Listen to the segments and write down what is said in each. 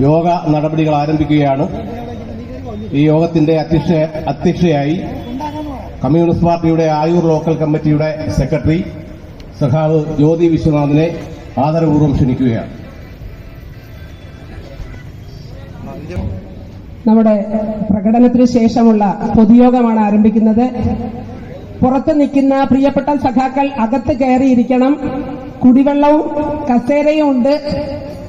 യോഗ നടപടികൾ ആരംഭിക്കുകയാണ്. ഈ യോഗത്തിന്റെ അധ്യക്ഷ അധ്യക്ഷയായി കമ്മ്യൂണിസ്റ്റ് പാർട്ടിയുടെ ആയൂർ ലോക്കൽ കമ്മിറ്റിയുടെ സെക്രട്ടറി സഖാവ് ജ്യോതി വിശ്വനാഥിനെ ആദരപൂർവം ക്ഷണിക്കുകയാണ്. നമ്മുടെ പ്രകടനത്തിന് ശേഷമുള്ള പൊതുയോഗമാണ് ആരംഭിക്കുന്നത്. പുറത്ത് നിൽക്കുന്ന പ്രിയപ്പെട്ട സഖാക്കൾ അകത്ത് കയറിയിരിക്കണം. കുടിവെള്ളവും കസേരയും ഉണ്ട്.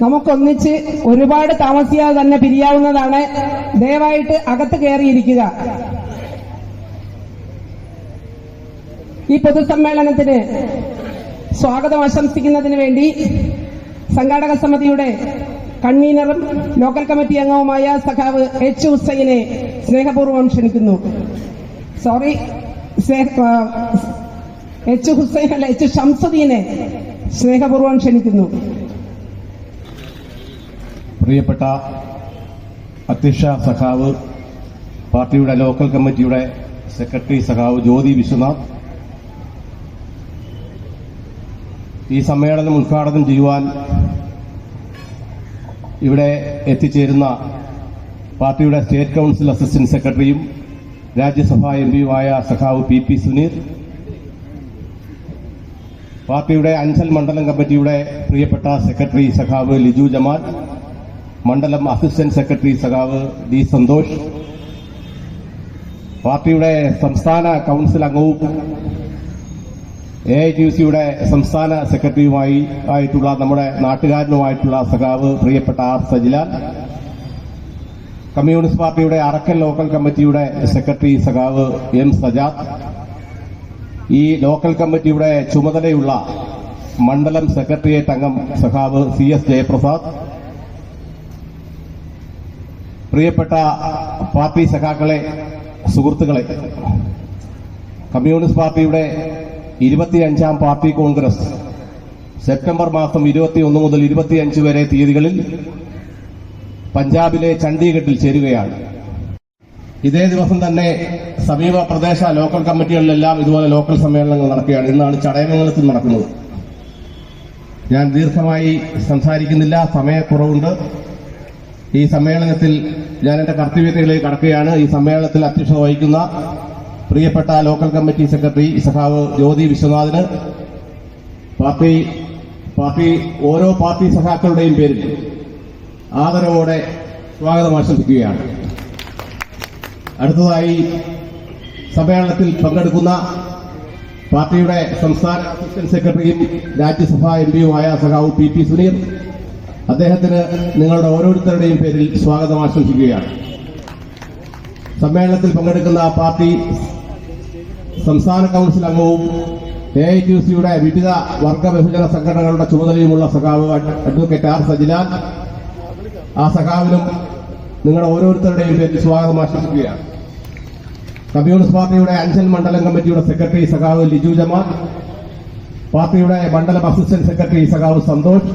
നമുക്കൊന്നിച്ച് ഒരുപാട് താമസിയാതെ തന്നെ പിരിയാവുന്നതാണ്. ദയവായിട്ട് അകത്ത് കയറിയിരിക്കുക. ഈ പൊതുസമ്മേളനത്തിന് സ്വാഗതം ആശംസിക്കുന്നതിന് വേണ്ടി സംഘാടക സമിതിയുടെ കൺവീനറും ലോക്കൽ കമ്മിറ്റി അംഗവുമായ സഖാവ് എച്ച് ഹുസൈനെ സ്നേഹപൂർവം ക്ഷണിക്കുന്നു. സോറി എച്ച് ഹുസൈൻ അല്ല എച്ച് ഷംസുദ്ദീനെ സ്നേഹപൂർവം ക്ഷണിക്കുന്നു. പ്രിയപ്പെട്ട അധ്യക്ഷ സഖാവ് പാർട്ടിയുടെ ലോക്കൽ കമ്മിറ്റിയുടെ സെക്രട്ടറി സഖാവ് ജ്യോതി വിശ്വനാഥ്. ഈ സമ്മേളനം ഉദ്ഘാടനം ചെയ്യുവാൻ ഇവിടെ എത്തിച്ചേരുന്ന പാർട്ടിയുടെ സ്റ്റേറ്റ് കൌൺസിൽ അസിസ്റ്റന്റ് സെക്രട്ടറിയും രാജ്യസഭാ എം പിയുമായ സഖാവ് പി പി സുനീർ. പാർട്ടിയുടെ അഞ്ചൽ മണ്ഡലം കമ്മിറ്റിയുടെ പ്രിയപ്പെട്ട സെക്രട്ടറി സഖാവ് ലിജു ജമാൽ. മണ്ഡലം അസിസ്റ്റന്റ് സെക്രട്ടറി സഖാവ് ഡി സന്തോഷ് പാർട്ടിയുടെ സംസ്ഥാന കൌൺസിൽ അംഗവും എ ഐ ടി സിയുടെ സംസ്ഥാന സെക്രട്ടറിയുമായി ആയിട്ടുള്ള നമ്മുടെ നാട്ടുകാരനുമായിട്ടുള്ള സഖാവ് പ്രിയപ്പെട്ട ആർ സജിലാൽ കമ്മ്യൂണിസ്റ്റ് പാർട്ടിയുടെ അറക്കൽ ലോക്കൽ കമ്മിറ്റിയുടെ സെക്രട്ടറി സഖാവ് എം സജാദ് ഈ ലോക്കൽ കമ്മിറ്റിയുടെ ചുമതലയുള്ള മണ്ഡലം സെക്രട്ടേറിയറ്റ് അംഗം സഖാവ് സി എസ് ജയപ്രസാദ് പ്രിയപ്പെട്ട പാർട്ടി സഖാക്കളെ സുഹൃത്തുക്കളെ കമ്മ്യൂണിസ്റ്റ് പാർട്ടിയുടെ ഇരുപത്തിയഞ്ചാം പാർട്ടി കോൺഗ്രസ് സെപ്റ്റംബർ മാസം ഇരുപത്തിയൊന്ന് മുതൽ ഇരുപത്തിയഞ്ച് വരെ തീയതികളിൽ പഞ്ചാബിലെ ചണ്ഡീഗഡിൽ ചേരുകയാണ്. ഇതേ ദിവസം തന്നെ സമീപ പ്രദേശ ലോക്കൽ കമ്മിറ്റികളിലെല്ലാം ഇതുപോലെ ലോക്കൽ സമ്മേളനങ്ങൾ നടക്കുകയാണ്. ഇന്നാണ് ചടയമംഗലത്തിൽ നടക്കുന്നത്. ഞാൻ ദീർഘമായി സംസാരിക്കുന്നില്ല. സമയക്കുറവുണ്ട്. ഈ സമ്മേളനത്തിൽ ഞാൻ എന്റെ കർത്തവ്യത്തിലേക്ക് കടക്കുകയാണ്. ഈ സമ്മേളനത്തിൽ അധ്യക്ഷത വഹിക്കുന്ന പ്രിയപ്പെട്ട ലോക്കൽ കമ്മിറ്റി സെക്രട്ടറി സഖാവ് ജ്യോതി വിശ്വനാഥിന് പാർട്ടി പാർട്ടി ഓരോ പാർട്ടി സഖാക്കളുടെയും പേരിൽ ആദരവോടെ സ്വാഗതം ആശംസിക്കുകയാണ്. അടുത്തതായി സമ്മേളനത്തിൽ പങ്കെടുക്കുന്ന പാർട്ടിയുടെ സംസ്ഥാന അസിസ്റ്റന്റ് സെക്രട്ടറിയും രാജ്യസഭാ എം പിയുമായ സഖാവ് പി പി സുനീർ അദ്ദേഹത്തിന് നിങ്ങളുടെ ഓരോരുത്തരുടെയും പേരിൽ സ്വാഗതം ആശംസിക്കുകയാണ്. സമ്മേളനത്തിൽ പങ്കെടുക്കുന്ന പാർട്ടി സംസ്ഥാന കൗൺസിൽ അംഗവും എ ഐ ടി സിയുടെ വിവിധ വർഗ ബഹുജന സംഘടനകളുടെ ചുമതലയുമുള്ള സഖാവ് അഡ്വക്കേറ്റ് ആർ സജിലാൽ. ആ സഖാവിനും നിങ്ങളുടെ ഓരോരുത്തരുടെയും പേരിൽ സ്വാഗതം ആശംസിക്കുകയാണ്. കമ്മ്യൂണിസ്റ്റ് പാർട്ടിയുടെ അഞ്ചൽ മണ്ഡലം കമ്മിറ്റിയുടെ സെക്രട്ടറി സഖാവ് ലിജു ജമാൽ. പാർട്ടിയുടെ മണ്ഡലം അസിസ്റ്റന്റ് സെക്രട്ടറി സഖാവ് സന്തോഷ്.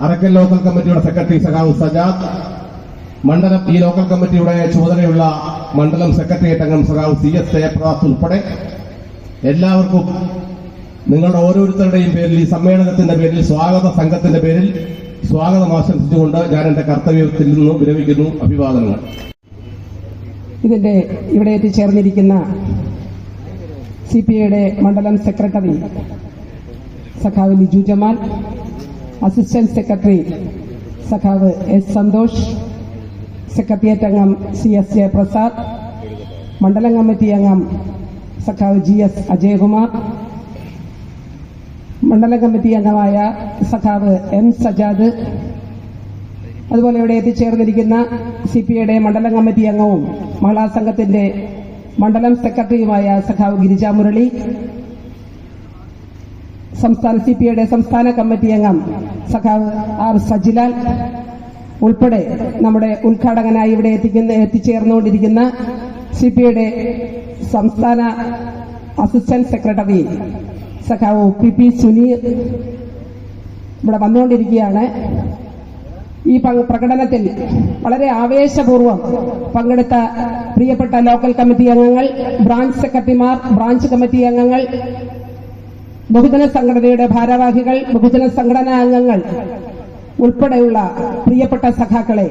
അറക്കൽ ലോക്കൽ കമ്മിറ്റിയുടെ സെക്രട്ടറി സഖാവ് സജാദ് മണ്ഡലം ഈ ലോക്കൽ കമ്മിറ്റിയുടെ ചുമതലയുള്ള മണ്ഡലം സെക്രട്ടേറിയറ്റ് അംഗം സഖാവ് സി എസ് ജയപ്രകാശ് ഉൾപ്പെടെ എല്ലാവർക്കും നിങ്ങളുടെ ഓരോരുത്തരുടെയും പേരിൽ ഈ സമ്മേളനത്തിന്റെ പേരിൽ സ്വാഗത സംഘത്തിന്റെ പേരിൽ സ്വാഗതം ആശംസിച്ചുകൊണ്ട് ഞാൻ എന്റെ കർത്തവ്യത്തിൽ നിന്ന് വിരമിക്കുന്നു. അഭിവാദനങ്ങൾ. ഇതിന്റെ ഇവിടെ എത്തിച്ചേർന്നിരിക്കുന്ന സി പി ഐയുടെ മണ്ഡലം സെക്രട്ടറി സഖാവ് ലിജു ജമാൽ അസിസ്റ്റന്റ് സെക്രട്ടറി സഖാവ് എസ് സന്തോഷ് സെക്രട്ടേറിയറ്റ് അംഗം സി എസ് ജയപ്രസാദ് മണ്ഡലം കമ്മിറ്റി അംഗം സഖാവ് ജി എസ് അജയകുമാർ മണ്ഡലം കമ്മിറ്റി അംഗമായ സഖാവ് എം സജാദ് അതുപോലെ ഇവിടെ എത്തിച്ചേർന്നിരിക്കുന്ന സി പി ഐയുടെ മണ്ഡലം കമ്മിറ്റി അംഗവും മഹിളാ സംഘത്തിന്റെ മണ്ഡലം സെക്രട്ടറിയുമായ സഖാവ് ഗിരിജാ മുരളി സംസ്ഥാന സി പി ഐയുടെ സംസ്ഥാന കമ്മിറ്റി അംഗം സഖാവ് ആർ സജിലാൽ ഉൾപ്പെടെ നമ്മുടെ ഉദ്ഘാടകനായി ഇവിടെ എത്തിക്കുന്ന എത്തിച്ചേർന്നുകൊണ്ടിരിക്കുന്ന സി പി ഐയുടെ സംസ്ഥാന അസിസ്റ്റന്റ് സെക്രട്ടറി സഖാവ് പി പി സുനീർ ഇവിടെ വന്നുകൊണ്ടിരിക്കുകയാണ്. ഈ പ്രകടനത്തിൽ വളരെ ആവേശപൂർവം പങ്കെടുത്ത പ്രിയപ്പെട്ട ലോക്കൽ കമ്മിറ്റി അംഗങ്ങൾ ബ്രാഞ്ച് സെക്രട്ടറിമാർ ബ്രാഞ്ച് കമ്മിറ്റി അംഗങ്ങൾ ബഹുജന സംഘടനയുടെ ഭാരവാഹികൾ ബഹുജന സംഘടനാ അംഗങ്ങൾ ഉൾപ്പെടെയുള്ള പ്രിയപ്പെട്ട സഖാക്കളെ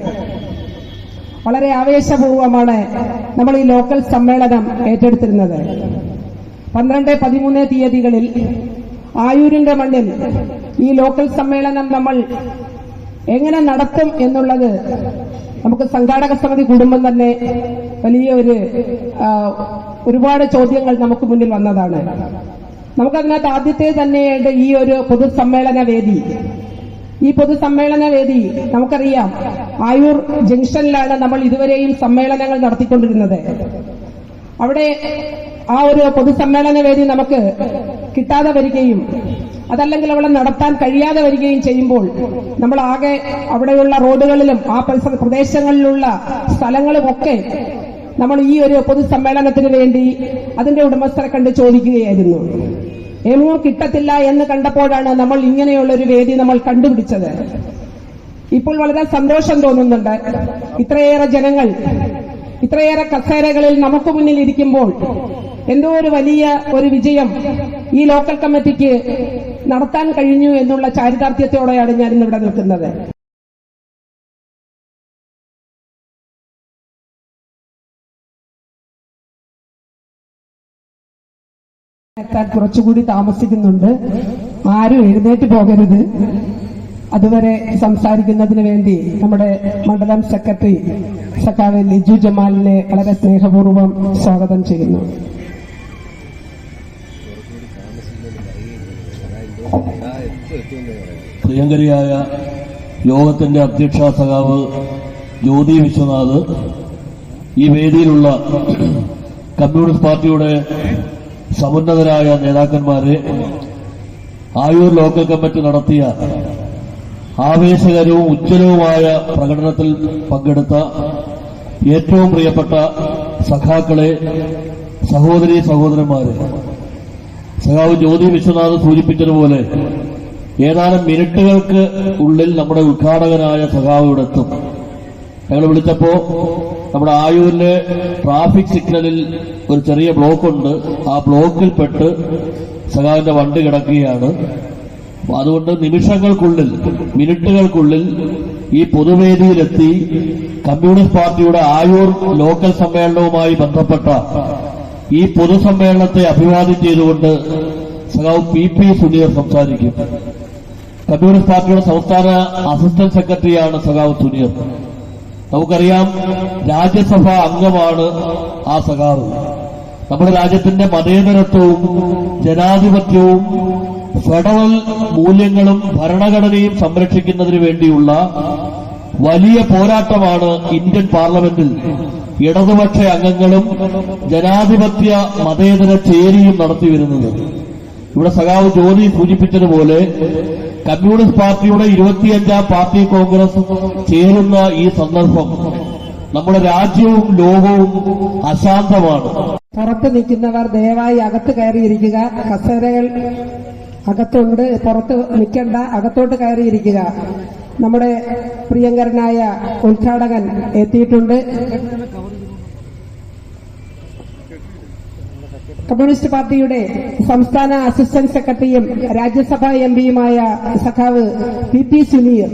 വളരെ ആവേശപൂർവമാണ് നമ്മൾ ഈ ലോക്കൽ സമ്മേളനം ഏറ്റെടുത്തിരുന്നത്. പന്ത്രണ്ട് പതിമൂന്ന് തീയതികളിൽ ആയൂരിന്റെ മണ്ണിൽ ഈ ലോക്കൽ സമ്മേളനം നമ്മൾ എങ്ങനെ നടത്തും എന്നുള്ളത് നമുക്ക് സംഘാടക സമിതി കുടുംബം തന്നെ വലിയ ഒരു ഒരുപാട് ചോദ്യങ്ങൾ നമുക്ക് മുന്നിൽ വന്നതാണ്. നമുക്കതിനകത്ത് ആദ്യത്തെ തന്നെയുണ്ട് ഈ ഒരു പൊതുസമ്മേളന വേദി. ഈ പൊതുസമ്മേളന വേദി നമുക്കറിയാം. ആയൂർ ജംഗ്ഷനിലാണ് നമ്മൾ ഇതുവരെയും സമ്മേളനങ്ങൾ നടത്തിക്കൊണ്ടിരുന്നത്. അവിടെ ആ ഒരു പൊതുസമ്മേളന വേദി നമുക്ക് കിട്ടാതെ വരികയും അതല്ലെങ്കിൽ അവിടെ നടത്താൻ കഴിയാതെ വരികയും ചെയ്യുമ്പോൾ നമ്മൾ ആകെ അവിടെയുള്ള റോഡുകളിലും ആ പ്രദേശങ്ങളിലുള്ള സ്ഥലങ്ങളുമൊക്കെ നമ്മൾ ഈ ഒരു പൊതുസമ്മേളനത്തിന് വേണ്ടി അതിന്റെ ഉടമസ്ഥരെ കണ്ട് ചോദിക്കുകയായിരുന്നു. എങ്ങും കിട്ടത്തില്ല എന്ന് കണ്ടപ്പോഴാണ് നമ്മൾ ഇങ്ങനെയുള്ള ഒരു വേദി നമ്മൾ കണ്ടുപിടിച്ചത്. ഇപ്പോൾ വളരെ സന്തോഷം തോന്നുന്നുണ്ട്. ഇത്രയേറെ ജനങ്ങൾ ഇത്രയേറെ കസേരകളിൽ നമുക്ക് മുന്നിൽ ഇരിക്കുമ്പോൾ എന്തോ ഒരു വലിയ ഒരു വിജയം ഈ ലോക്കൽ കമ്മിറ്റിക്ക് നടത്താൻ കഴിഞ്ഞു എന്നുള്ള ചാരിതാർത്ഥ്യത്തോടെയാണ് ഞാൻ ഇന്നിവിടെ നിൽക്കുന്നത്. എത്താൻ കുറച്ചുകൂടി താമസിക്കുന്നുണ്ട്. ആരും എഴുന്നേറ്റ് പോകരുത്. അതുവരെ സംസാരിക്കുന്നതിന് വേണ്ടി നമ്മുടെ മണ്ഡലം സെക്രട്ടറി സഖാവ് ലിജു ജമാലിനെ വളരെ സ്നേഹപൂർവം സ്വാഗതം ചെയ്യുന്നു. പ്രിയങ്കരിയായ യോഗത്തിന്റെ അധ്യക്ഷ സഖാവ് ജ്യോതി വിശ്വനാഥ് ഈ വേദിയിലുള്ള കമ്മ്യൂണിസ്റ്റ് പാർട്ടിയുടെ സമുന്നതരായ നേതാക്കന്മാരെ ആയൂർ ലോക്കൽ കമ്മിറ്റി നടത്തിയ ആവേശകരവും ഉജ്ജ്വലവുമായ പ്രകടനത്തിൽ പങ്കെടുത്ത ഏറ്റവും പ്രിയപ്പെട്ട സഖാക്കളെ സഹോദരി സഹോദരന്മാരെ സഖാവ് ജ്യോതി വിശ്വനാഥ് സൂചിപ്പിച്ചതുപോലെ ഏതാനും മിനിറ്റുകൾക്ക് ഉള്ളിൽ നമ്മുടെ ഉദ്ഘാടകനായ സഖാവ് ഇവിടെ എത്തും. ഞങ്ങൾ വിളിച്ചപ്പോ നമ്മുടെ ആയൂരിലെ ട്രാഫിക് സിഗ്നലിൽ ഒരു ചെറിയ ബ്ലോക്ക് ഉണ്ട് ആ ബ്ലോക്കിൽപ്പെട്ട് സഖാവിന്റെ വണ്ടി കിടക്കുകയാണ്. അതുകൊണ്ട് നിമിഷങ്ങൾക്കുള്ളിൽ മിനിറ്റുകൾക്കുള്ളിൽ ഈ പൊതുവേദിയിലെത്തി കമ്മ്യൂണിസ്റ്റ് പാർട്ടിയുടെ ആയൂർ ലോക്കൽ സമ്മേളനവുമായി ബന്ധപ്പെട്ട ഈ പൊതുസമ്മേളനത്തെ അഭിവാദ്യം ചെയ്തുകൊണ്ട് സഖാവ് പി പി സുനീർ സംസാരിക്കും. കമ്മ്യൂണിസ്റ്റ് പാർട്ടിയുടെ സംസ്ഥാന അസിസ്റ്റന്റ് സെക്രട്ടറിയാണ് സഖാവ് സുനീർ. നമുക്കറിയാം രാജ്യസഭ അംഗമാണ് ആ സഖാവ്. നമ്മുടെ രാജ്യത്തിന്റെ മതേതരത്വവും ജനാധിപത്യവും ഫെഡറൽ മൂല്യങ്ങളും ഭരണഘടനയും സംരക്ഷിക്കുന്നതിന് വേണ്ടിയുള്ള വലിയ പോരാട്ടമാണ് ഇന്ത്യൻ പാർലമെന്റിൽ. ഇടതുപക്ഷ അംഗങ്ങളും ജനാധിപത്യ മതേതര ചേരിയും നടത്തിവരുന്നത്. ഇവിടെ സഖാവ് ജ്യോതി സൂചിപ്പിച്ചതുപോലെ കമ്മ്യൂണിസ്റ്റ് പാർട്ടിയുടെ ഇരുപത്തിയഞ്ചാം പാർട്ടി കോൺഗ്രസ് ചേരുന്ന ഈ സന്ദർഭം നമ്മുടെ രാജ്യവും ലോകവും അശാന്തമാണ്. പുറത്ത് നിൽക്കുന്നവർ ദയവായി അകത്ത് കയറിയിരിക്കുക. കസേരകൾ അകത്തുണ്ട്. പുറത്ത് നിൽക്കേണ്ട. അകത്തോട്ട് കയറിയിരിക്കുക. നമ്മുടെ പ്രിയങ്കരനായ ഉദ്ഘാടകൻ എത്തിയിട്ടുണ്ട്. കമ്മ്യൂണിസ്റ്റ് പാർട്ടിയുടെ സംസ്ഥാന അസിസ്റ്റന്റ് സെക്രട്ടറിയും രാജ്യസഭാ എം പിയുമായ സഖാവ് പി പി സുനീർ.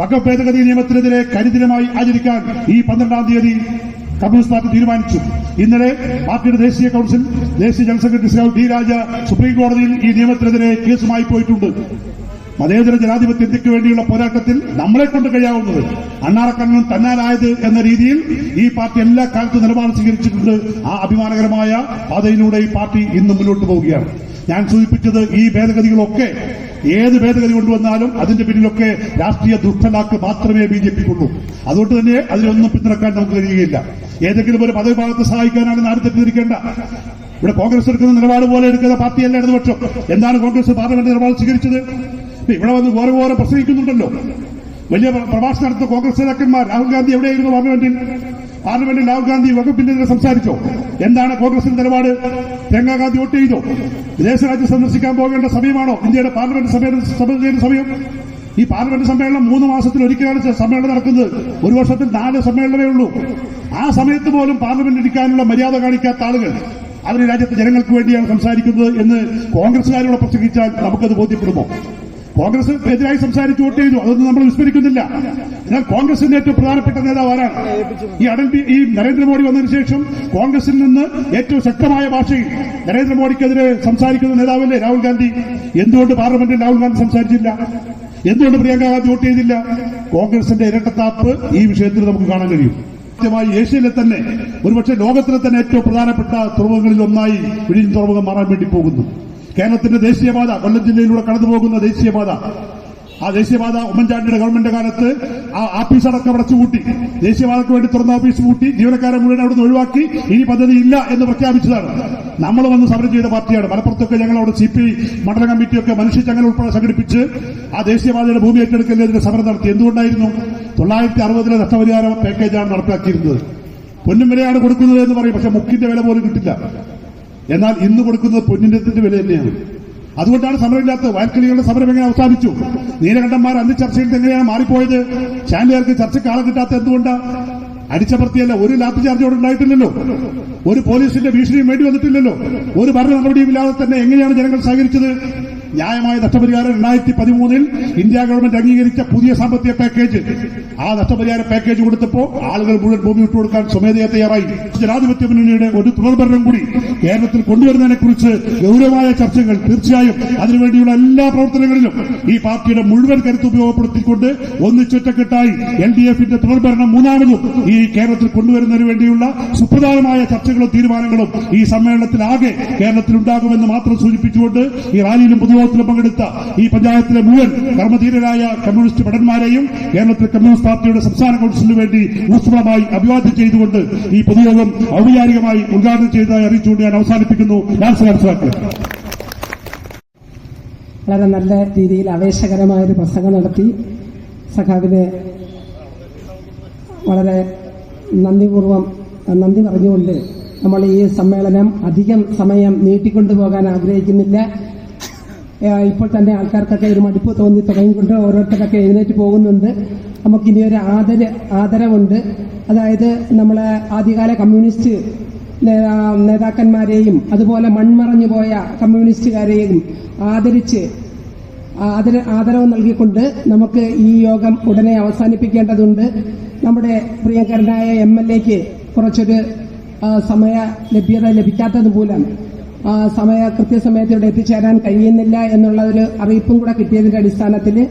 വകഭേദഗതി നിയമത്തിനെതിരെ കരിദിനമായി ആചരിക്കാൻ ഈ പന്ത്രണ്ടാം തീയതി കമ്മ്യൂണിസ്റ്റ് പാർട്ടി തീരുമാനിച്ചു. ഇന്നലെ പാർട്ടിയുടെ ദേശീയ കൌൺസിൽ ദേശീയ general secretary D Raja supreme കോടതിയിൽ ഈ നിയമത്തിനെതിരെ കേസുമായി പോയിട്ടുണ്ട്. മതേതര ജനാധിപത്യത്തിക്ക് വേണ്ടിയുള്ള പോരാട്ടത്തിൽ നമ്മളെ കൊണ്ട് കഴിയാവുന്നത് അണ്ണാറക്കണ്ണൻ തന്നാലായത് എന്ന രീതിയിൽ ഈ പാർട്ടി എല്ലാ കാലത്തും നിലപാട് സ്വീകരിച്ചിട്ടുണ്ട്. ആ അഭിമാനകരമായ പാതയിലൂടെ ഈ പാർട്ടി ഇന്ന് മുന്നോട്ട് പോവുകയാണ്. ഞാൻ സൂചിപ്പിച്ചത് ഈ ഭേദഗതികളൊക്കെ ഏത് ഭേദഗതി കൊണ്ടുവന്നാലും അതിന്റെ പിന്നിലൊക്കെ രാഷ്ട്രീയ ദുഷ്ടലാക്ക് മാത്രമേ ബി ജെ പിക്കുള്ളൂ. അതുകൊണ്ട് തന്നെ അതിനൊന്നും പിന്തുണക്കാൻ നമുക്ക് കഴിയുകയില്ല. ഏതെങ്കിലും ഒരു പദവിഭാഗത്തെ സഹായിക്കാനാണ് നാട് തെറ്റിദ്ധരിക്കേണ്ട. ഇവിടെ കോൺഗ്രസ് എടുക്കുന്ന നിലപാട് പോലെ എടുക്കുന്ന പാർട്ടിയല്ല ഇടതുപക്ഷം. എന്താണ് കോൺഗ്രസ് പാർലമെന്റ് നിലപാട് സ്വീകരിച്ചത്? ഇവിടെ വന്ന് ഓരോ ഓരോ പ്രസംഗിക്കുന്നുണ്ടല്ലോ. വലിയ പ്ര- പ്രഭാഷണം നടത്തുന്ന കോൺഗ്രസ് നേതാക്കന്മാർ. രാഹുൽ ഗാന്ധി എവിടെയായിരുന്നു പാർലമെന്റിൽ? പാർലമെന്റിൽ രാഹുൽ ഗാന്ധി വകുപ്പിനെതിരെ സംസാരിച്ചോ? എന്താണ് കോൺഗ്രസിന്റെ നിലപാട്? പ്രിയങ്കാ ഗാന്ധി വോട്ട് ചെയ്തോ? വിദേശ രാജ്യം സന്ദർശിക്കാൻ പോകേണ്ട സമയമാണോ? ഇന്ത്യയുടെ പാർലമെന്റ് സമ്മേളന സമയം? ഈ പാർലമെന്റ് സമ്മേളനം മൂന്ന് മാസത്തിൽ ഒരിക്കലാണ് സമ്മേളനം നടക്കുന്നത്. ഒരു വർഷത്തിൽ നാല് സമ്മേളനമേ ഉള്ളൂ. ആ സമയത്ത് പോലും പാർലമെന്റ് ഇരിക്കാനുള്ള മര്യാദ കാണിക്കാത്ത ആളുകൾ അവർ രാജ്യത്തെ ജനങ്ങൾക്ക് വേണ്ടിയാണ് സംസാരിക്കുന്നത് എന്ന് കോൺഗ്രസുകാരോട് പ്രസംഗിച്ചാൽ നമുക്കത് ബോധ്യപ്പെടുമോ? കോൺഗ്രസ് എതിരായി സംസാരിച്ചു വോട്ട് ചെയ്തു. അതൊന്നും നമ്മൾ വിസ്മരിക്കുന്നില്ല. എന്നാൽ കോൺഗ്രസിന്റെ ഏറ്റവും പ്രധാനപ്പെട്ട നേതാവ് ആരാണ് ഈ അടൽ ഈ നരേന്ദ്രമോദി വന്നതിന് ശേഷം കോൺഗ്രസിൽ നിന്ന് ഏറ്റവും ശക്തമായ ഭാഷയിൽ നരേന്ദ്രമോദിക്കെതിരെ സംസാരിക്കുന്ന നേതാവല്ലേ രാഹുൽ ഗാന്ധി? എന്തുകൊണ്ട് പാർലമെന്റിൽ രാഹുൽ ഗാന്ധി സംസാരിച്ചില്ല? എന്തുകൊണ്ട് പ്രിയങ്ക ഗാന്ധി വോട്ട് ചെയ്തില്ല? കോൺഗ്രസിന്റെ ഇരട്ടത്താപ്പ് ഈ വിഷയത്തിൽ നമുക്ക് കാണാൻ കഴിയും. കൃത്യമായി ഏഷ്യയിലെ തന്നെ ഒരുപക്ഷെ ലോകത്തിലെ തന്നെ ഏറ്റവും പ്രധാനപ്പെട്ട തുറമുഖങ്ങളിൽ ഒന്നായി വിഴിഞ്ഞം തുറമുഖം മാറാൻ വേണ്ടി പോകുന്നു. കേരളത്തിന്റെ ദേശീയപാത കൊല്ലം ജില്ലയിലൂടെ കടന്നുപോകുന്ന ദേശീയപാത. ആ ദേശീയപാത ഉമ്മൻചാണ്ടിയുടെ ഗവൺമെന്റ് കാലത്ത് ആ ഓഫീസ് അടക്കം അടച്ചുപൂട്ടി ദേശീയപാതയ്ക്ക് വേണ്ടി തുറന്ന ഓഫീസ് കൂട്ടി ജീവനക്കാരെ മുഴുവൻ അവിടുന്ന് ഒഴിവാക്കി. ഇനി പദ്ധതി ഇല്ല എന്ന് പ്രഖ്യാപിച്ചതാണ്. നമ്മൾ വന്ന് സമരം ചെയ്ത പാർട്ടിയാണ്. മലപ്പുറത്തൊക്കെ ഞങ്ങൾ അവിടെ സി പി മണ്ഡല കമ്മിറ്റിയൊക്കെ മനുഷ്യച്ചങ്ങൽ ഉൾപ്പെടെ സംഘടിപ്പിച്ച് ആ ദേശീയപാതയുടെ ഭൂമി ഏറ്റെടുക്കലിനെതിരെ സമരം നടത്തി. എന്തുകൊണ്ടായിരുന്നു? തൊള്ളായിരത്തി അറുപതിലെ നഷ്ടപരിഹാര പാക്കേജാണ് നടപ്പാക്കിയിരുന്നത് പൊന്നും വിലയാണ് കൊടുക്കുന്നത് എന്ന് പറയും. പക്ഷെ മുക്കിന്റെ വില പോലും കിട്ടില്ല. എന്നാൽ ഇന്ന് കൊടുക്കുന്നത് പൊന്നിന്റെ വില തന്നെയാണ് അതുകൊണ്ടാണ് സമരമില്ലാത്തത്. വയൽക്കിളികളുടെ സമരം എങ്ങനെ അവസാനിച്ചു? നീലകണ്ഠന്മാർ അന്ന് ചർച്ചയിൽ എങ്ങനെയാണ് മാറിപ്പോയത്? ചാനലുകാർക്ക് ചർച്ചയ്ക്ക് ആളെ കിട്ടാത്ത എന്തുകൊണ്ടാണ് അടിച്ചമർത്തിയല്ല ഒരു ലാത്തി ചാർജോട് ഉണ്ടായിട്ടില്ലല്ലോ. ഒരു പോലീസിന്റെ ഭീഷണിയും വേണ്ടി വന്നിട്ടില്ലല്ലോ. ഒരു ഭരണ നടപടിയും ഇല്ലാതെ തന്നെ എങ്ങനെയാണ് ജനങ്ങൾ സഹകരിച്ചത്? ന്യായമായ നഷ്ടപരിഹാരം രണ്ടായിരത്തി പതിമൂന്നിൽ ഇന്ത്യ ഗവൺമെന്റ് അംഗീകരിച്ച പുതിയ സാമ്പത്തിക പാക്കേജ്. ആ നഷ്ടപരിഹാര പാക്കേജ് കൊടുത്തപ്പോൾ ആളുകൾ മുഴുവൻ ഭൂമി വിട്ടുകൊടുക്കാൻ സ്വമേധയാ തയ്യാറായി. ജനാധിപത്യ മുന്നണിയുടെ ഒരു തുടർഭരണം കൂടി കേരളത്തിൽ കൊണ്ടുവരുന്നതിനെ കുറിച്ച് ഗൗരവമായ ചർച്ചകൾ തീർച്ചയായും അതിനുവേണ്ടിയുള്ള എല്ലാ പ്രവർത്തനങ്ങളിലും ഈ പാർട്ടിയുടെ മുഴുവൻ കരുത്ത് ഉപയോഗപ്പെടുത്തിക്കൊണ്ട് ഒന്നിച്ചൊറ്റക്കെട്ടായി എൽ ഡി എഫിന്റെ തുടർഭരണം മൂന്നാമതും ഈ കേരളത്തിൽ കൊണ്ടുവരുന്നതിന് വേണ്ടിയുള്ള സുപ്രധാനമായ ചർച്ചകളും തീരുമാനങ്ങളും ഈ സമ്മേളനത്തിലാകെ കേരളത്തിൽ ഉണ്ടാകുമെന്ന് മാത്രം സൂചിപ്പിച്ചുകൊണ്ട് ഈ റാലിയിലും പൊതുയോഗത്തിലും പങ്കെടുത്ത ഈ പഞ്ചായത്തിലെ മുഴുവൻ കർമ്മധീരരായ കമ്മ്യൂണിസ്റ്റ് ഭടന്മാരെയും കേരളത്തിലെ കമ്മ്യൂണിസ്റ്റ് പാർട്ടിയുടെ സംസ്ഥാന കൌൺസിലിന് വേണ്ടി ഊഷ്മളമായി അഭിവാദ്യം ചെയ്തുകൊണ്ട് ഈ പൊതുയോഗം ഔപചാരികമായി ഉദ്ഘാടനം ചെയ്തതായി അറിയിച്ചുകൊണ്ട് ഞാൻ അവസാനിപ്പിക്കുന്നു. വളരെ നല്ല രീതിയിൽ ആവേശകരമായ ഒരു പ്രസംഗം നടത്തി. സഖാവിന് വളരെ നന്ദിപൂർവം നന്ദി പറഞ്ഞുകൊണ്ട് നമ്മൾ ഈ സമ്മേളനം അധികം സമയം നീട്ടിക്കൊണ്ടുപോകാൻ ആഗ്രഹിക്കുന്നില്ല. ഇപ്പോൾ തന്നെ ആൾക്കാർക്കൊക്കെ ഒരു മടുപ്പ് തോന്നി തുടങ്ങിക്കൊണ്ട് ഓരോരുത്തരൊക്കെ എഴുന്നേറ്റ് പോകുന്നുണ്ട്. നമുക്കിനി ഒരു ആദര ആദരവുണ്ട്. അതായത് നമ്മളെ ആദ്യകാല കമ്മ്യൂണിസ്റ്റ് നേതാക്കന്മാരെയും അതുപോലെ മൺമറഞ്ഞു പോയ കമ്മ്യൂണിസ്റ്റുകാരെയും ആദരിച്ച് ആദര ആദരവ് നൽകിക്കൊണ്ട് നമുക്ക് ഈ യോഗം ഉടനെ അവസാനിപ്പിക്കേണ്ടതുണ്ട്. നമ്മുടെ പ്രിയങ്കരനായ എം എൽ എക്ക് കുറച്ചൊരു സമയ ലഭ്യത ലഭിക്കാത്തത് മൂലം സമയ കൃത്യസമയത്ത് ഇവിടെ എത്തിച്ചേരാൻ കഴിയുന്നില്ല എന്നുള്ള ഒരു അറിയിപ്പും കൂടെ കിട്ടിയതിന്റെ അടിസ്ഥാനത്തിൽ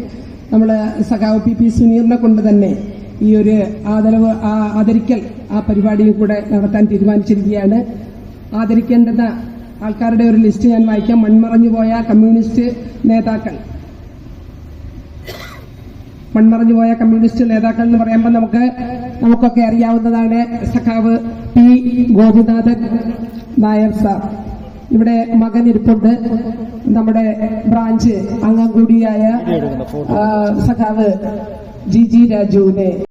നമ്മൾ സഖാവ് പി പി സുനീറിനെ കൊണ്ട് തന്നെ ഈ ഒരു ആദരവ് ആദരിക്കൽ ആ പരിപാടിയും കൂടെ നടത്താൻ തീരുമാനിച്ചിരിക്കുകയാണ്. ആദരിക്കേണ്ടുന്ന ആൾക്കാരുടെ ഒരു ലിസ്റ്റ് ഞാൻ വായിക്കാം. മൺമറഞ്ഞു പോയ കമ്മ്യൂണിസ്റ്റ് നേതാക്കൾ. മൺമറഞ്ഞു പോയ കമ്മ്യൂണിസ്റ്റ് നേതാക്കൾ എന്ന് പറയുമ്പോൾ നമുക്ക് നമുക്കൊക്കെ അറിയാവുന്നതാണ് സഖാവ് പി ഗോപിനാഥൻ നായർ സാർ. ഇവിടെ മകൻ ഇരിപ്പുണ്ട്. നമ്മുടെ ബ്രാഞ്ച് അംഗം കൂടിയായ സഖാവ് ജി ജി രാജുവിനെ